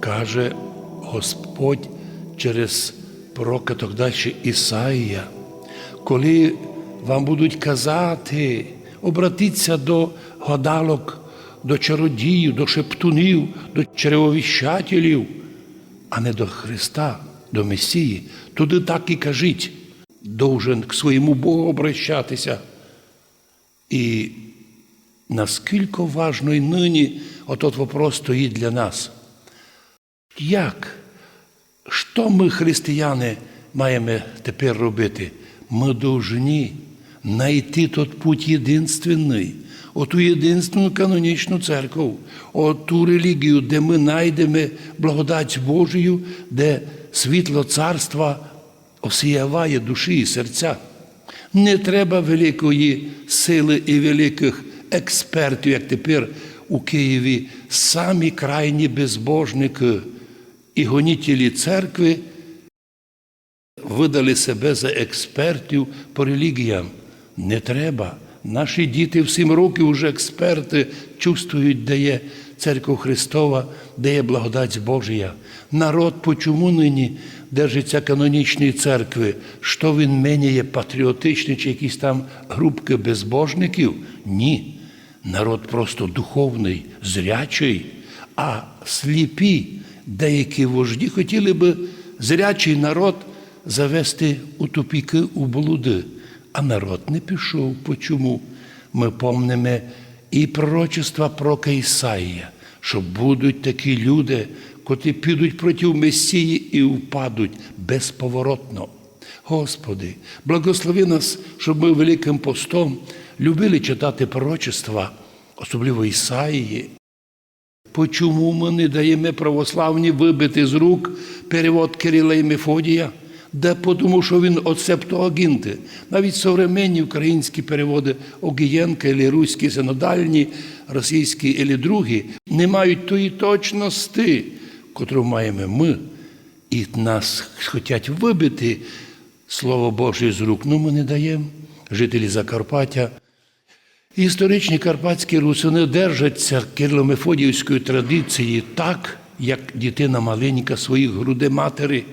каже Господь через пророка так Ісаїя, коли вам будуть казати, обратіться до гадалок, до чародіїв, до шептунів, до черевовіщателів, а не до Христа, до Месії, туди так і кажіть, довжен к своєму Богу обращатися. І наскільки важно і нині отот вопрос стоїть для нас. Як? Що ми, християни, маємо тепер робити? Ми повинні знайти тот путь єдинственний, оту єдинственну канонічну церкву, оту релігію, де ми знайдемо благодать Божою, де світло царства осіяває душі і серця. Не треба великої сили і великих експертів, як тепер у Києві, самі крайні безбожники і гонітелі церкви видали себе за експертів по релігіям. Не треба. Наші діти в сім років вже експерти чувствують, де є церква Христова, де є благодать Божія. Народ почому нині держиться канонічної церкви? Що він мені патріотичний чи якісь там групки безбожників? Ні. Народ просто духовний, зрячий, а сліпі деякі вожді хотіли би зрячий народ завести у тупіки, у блуди. А народ не пішов. Почому? Ми помнимо і пророчества про Ісаїя, що будуть такі люди, котрі підуть проти Месії і впадуть безповоротно. Господи, благослови нас, щоб ми великим постом любили читати пророчества, особливо Ісаїї. Почому ми не даємо православні вибити з рук перевод Кирила і Мефодія? Да тому, що він от септуагінти. Навіть современні українські переводи Огієнка, або руські синодальні, російські або другі, не мають тої точності, котру маємо ми, і нас хочуть вибити Слово Боже з рук. Ну ми не даємо. Жителі Закарпаття. Історичні карпатські русини держаться кирло-мефодіївської традиції так, як дитина маленька своїх груди матері,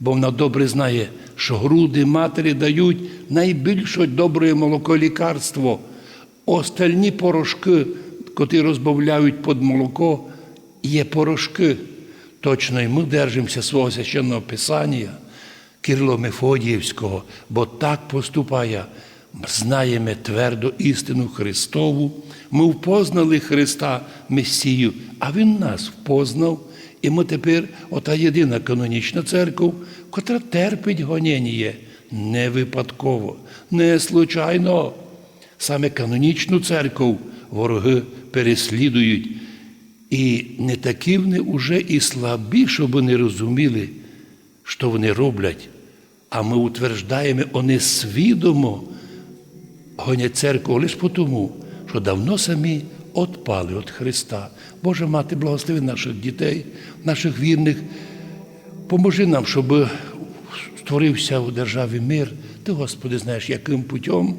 бо вона добре знає, що груди матері дають найбільше добре молоко лікарство. Остальні порошки, котрі розбавляють під молоко, є порошки. Точно і ми держимося свого священного писання Кирло-Мефодіївського, бо так поступає. Знаємо твердо істину Христову. Ми впознали Христа Месію, а Він нас впознав. І ми тепер ота єдина канонічна церква, котра терпить гоніння не випадково, не случайно. Саме канонічну церкву вороги переслідують. І не такі вони вже і слабі, щоб вони розуміли, що вони роблять. А ми утверждаємо, вони свідомо гонять церкву лише тому, що давно самі отпали від Христа. Боже мати, благослови наших дітей, наших вірних. Поможи нам, щоб створився у державі мир. Ти, Господи, знаєш, яким путем.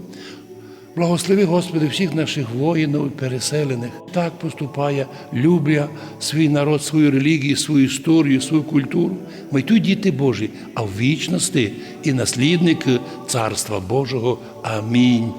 Благослови, Господи, всіх наших воїнів, переселених. Так поступає, любля свій народ, свою релігію, свою історію, свою культуру. Ми тут діти Божі, а в вічності і наслідники Царства Божого. Амінь.